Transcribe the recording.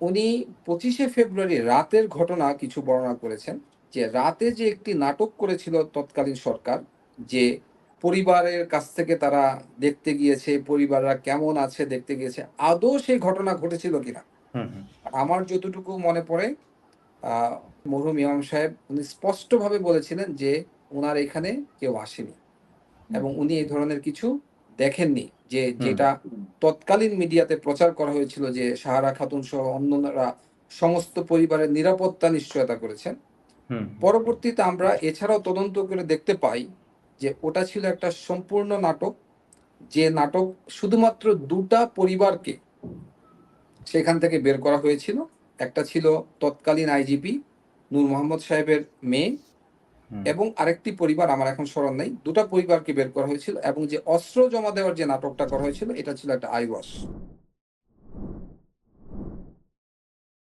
উনি পঁচিশে ফেব্রুয়ারি রাতের ঘটনা কিছু বর্ণনা করেছেন যে রাতে যে একটি নাটক করেছিল তৎকালীন সরকার যে পরিবারের কাছ থেকে তারা দেখতে গিয়েছে পরিবাররা কেমন আছে দেখতে গিয়েছে আদৌ সেই ঘটনা ঘটেছিল কিনা। আমার যতটুকু মনে পড়ে আহ মরহুম ইমাম সাহেব উনি স্পষ্টভাবে বলেছিলেন যে ওনার এখানে কেউ আসেনি। এবং উনি এই ধরনের কিছু দেখেননি যে যেটা তৎকালীন মিডিয়াতে প্রচার করা হয়েছিল যে সাহারা খাতুন সহ অন্যরা সমস্ত পরিবারের নিরাপত্তা নিশ্চয়তা করেছেন পরবর্তীতে আমরা এছাড়াও তদন্ত করে দেখতে পাই যে ওটা ছিল একটা সম্পূর্ণ নাটক যে নাটক শুধুমাত্র দুটা পরিবারকে সেখান থেকে বের করা হয়েছিল একটা ছিল তৎকালীন আইজিপি নূর মোহাম্মদ সাহেবের মেয়ে। এবং আরেকটি পরিবার আমার এখন স্মরণ নেই, দুটা পরিবারকে বের করা হয়েছিল এবং যে অস্ত্র জমা দেওয়ার যে নাটকটা করা হয়েছিল, এটা ছিল একটা আইওয়াস।